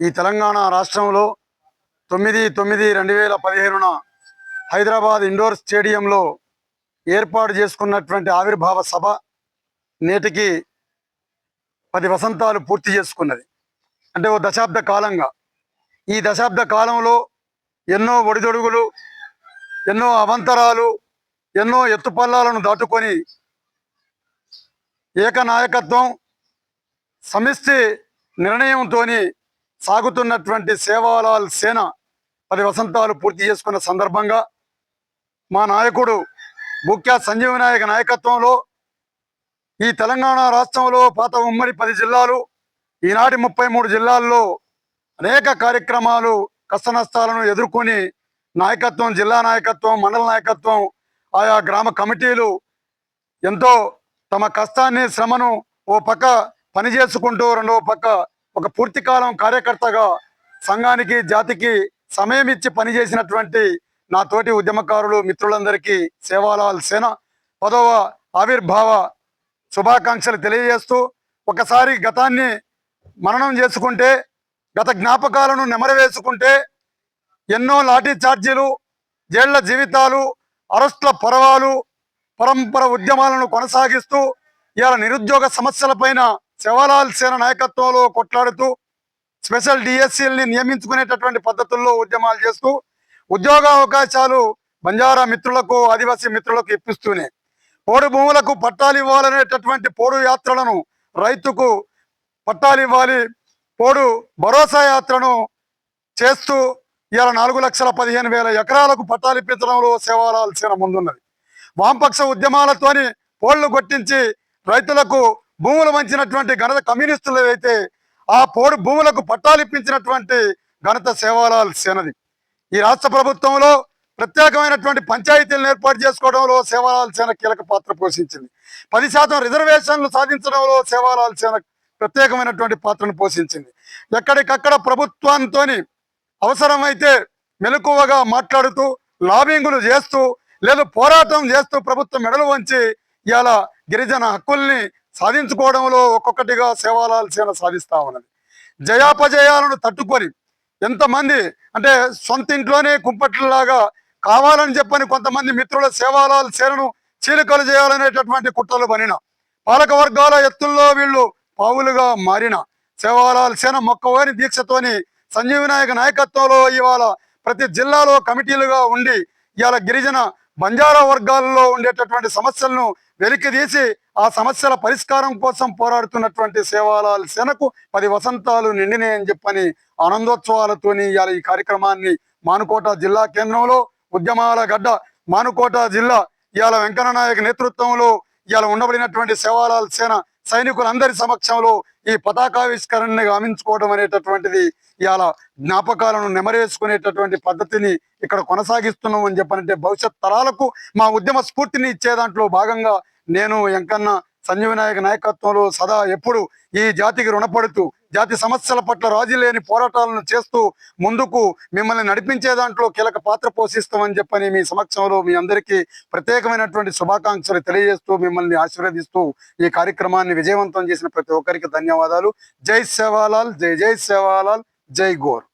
ఈ తెలంగాణ రాష్ట్రంలో తొమ్మిది తొమ్మిది రెండు వేల పదిహేనున హైదరాబాద్ ఇండోర్ స్టేడియంలో ఏర్పాటు చేసుకున్నటువంటి ఆవిర్భావ సభ నేటికి పది వసంతాలు పూర్తి చేసుకున్నది. అంటే ఓ దశాబ్ద కాలంగా. ఈ దశాబ్ద కాలంలో ఎన్నో ఒడిదొడుగులు ఎన్నో అవంతరాలు ఎన్నో ఎత్తుపల్లాలను దాటుకొని ఏకనాయకత్వం సమిష్టి నిర్ణయంతో సాగుతున్నటువంటి సేవాలాల్ సేన పది వసంతాలు పూర్తి చేసుకున్న సందర్భంగా మా నాయకుడు ముఖ్య సంజీవ నాయక నాయకత్వంలో ఈ తెలంగాణ రాష్ట్రంలో పాత ఉమ్మడి పది జిల్లాలు ఈనాటి ముప్పై మూడు జిల్లాల్లో అనేక కార్యక్రమాలు కష్టనష్టాలను ఎదుర్కొని నాయకత్వం జిల్లా నాయకత్వం మండల నాయకత్వం ఆయా గ్రామ కమిటీలు ఎంతో తమ కష్టాన్ని శ్రమను ఓ పక్క పని చేసుకుంటూ రెండవ పక్క ఒక పూర్తికాలం కార్యకర్తగా సంఘానికి జాతికి సమయం ఇచ్చి పనిచేసినటువంటి నా తోటి ఉద్యమకారులు మిత్రులందరికీ సేవాలాల్ సేన పదవ ఆవిర్భావ శుభాకాంక్షలు తెలియజేస్తూ ఒకసారి గతాన్ని మననం చేసుకుంటే గత జ్ఞాపకాలను నెమరవేసుకుంటే ఎన్నో లాఠీ ఛార్జీలు జైళ్ళ జీవితాలు అరెస్టుల పొరవాలు పరంపర ఉద్యమాలను కొనసాగిస్తూ ఇవాళ నిరుద్యోగ సమస్యలపైన శివలాల్ సేన నాయకత్వంలో కొట్లాడుతూ స్పెషల్ డిఎస్సీలని నియమించుకునేటటువంటి పద్ధతుల్లో ఉద్యమాలు చేస్తూ ఉద్యోగ అవకాశాలు బంజారా మిత్రులకు ఆదివాసీ మిత్రులకు ఇప్పిస్తూనే పోడు భూములకు పట్టాలు ఇవ్వాలనేటటువంటి పోడు యాత్రలను రైతుకు పట్టాలు ఇవ్వాలి. పోడు భరోసా యాత్రను చేస్తూ ఇలా నాలుగు లక్షల పదిహేను వేల ఎకరాలకు పట్టాలు ఇప్పించడంలో సేవాలాల్ ముందున్నది. వామపక్ష ఉద్యమాలతోని పోళ్ళు కొట్టించి రైతులకు భూములు వంచినటువంటి ఘనత కమ్యూనిస్టులు అయితే ఆ పోడు భూములకు పట్టాలు ఇప్పించినటువంటి ఘనత సేవాలాల్ సేనది. ఈ రాష్ట్ర ప్రభుత్వంలో ప్రత్యేకమైనటువంటి పంచాయతీలను ఏర్పాటు చేసుకోవడంలో సేవాలాల్ సేన కీలక పాత్ర పోషించింది. పది శాతం రిజర్వేషన్లు సాధించడంలో సేవాలాల్ సేన ప్రత్యేకమైనటువంటి పాత్రను పోషించింది. ఎక్కడికక్కడ ప్రభుత్వంతోని అవసరమైతే మెలకువగా మాట్లాడుతూ లాబింగులు చేస్తూ లేదు పోరాటం చేస్తూ ప్రభుత్వం మెడలు వంచి ఇలా గిరిజన హక్కుల్ని సాధించుకోవడంలో ఒక్కొక్కటిగా సేవాలాల్ సాధిస్తా ఉన్నది. జయాపజయాలను తట్టుకొని ఎంతమంది అంటే సొంత ఇంట్లోనే కుంపట్లలాగా కావాలని చెప్పని కొంతమంది మిత్రుల సేవాలాల్ సేనను చీలికలు చేయాలనేటటువంటి కుట్రలు పనిన పాలక వర్గాల ఎత్తుల్లో వీళ్ళు పావులుగా మారిన సేవాలాల్ సేన మొక్కవని దీక్షతోని సంజీవ నాయక నాయకత్వంలో ఇవాళ ప్రతి జిల్లాలో కమిటీలుగా ఉండి ఇవాళ గిరిజన బంజారా వర్గాల్లో ఉండేటటువంటి సమస్యలను వెలికి తీసి ఆ సమస్యల పరిష్కారం కోసం పోరాడుతున్నటువంటి సేవాలాల్ సేనకు పది వసంతాలు నిండినాయని చెప్పని ఆనందోత్సవాలతోని ఇవాళ ఈ కార్యక్రమాన్ని మానుకోట జిల్లా కేంద్రంలో ఉద్యమాల గడ్డ మానుకోట జిల్లా ఇవాళ వెంకన్న నాయక్ నేతృత్వంలో ఇవాళ ఉండబడినటువంటి సేవాలాల్ సేన సైనికులందరి సమక్షంలో ఈ పతాకావిష్కరణని గామించుకోవడం అనేటటువంటిది ఇవాళ జ్ఞాపకాలను నెమరేసుకునేటటువంటి పద్ధతిని ఇక్కడ కొనసాగిస్తున్నాం అని చెప్పనంటే భవిష్యత్ తరాలకు మా ఉద్యమ స్ఫూర్తిని ఇచ్చే దాంట్లో భాగంగా నేను ఎంకన్నా సంజీవ నాయకత్వంలో సదా ఎప్పుడు ఈ జాతికి రుణపడుతూ జాతి సమస్యల పట్ల రాజీ లేని పోరాటాలను చేస్తూ ముందుకు మిమ్మల్ని నడిపించే దాంట్లో కీలక పాత్ర పోషిస్తామని చెప్పని మీ సమక్షంలో మీ అందరికీ ప్రత్యేకమైనటువంటి శుభాకాంక్షలు తెలియజేస్తూ మిమ్మల్ని ఆశీర్వదిస్తూ ఈ కార్యక్రమాన్ని విజయవంతం చేసిన ప్రతి ఒక్కరికి ధన్యవాదాలు. జై సేవాలాల్ జై జై సేవాలాల్ జై గోర్.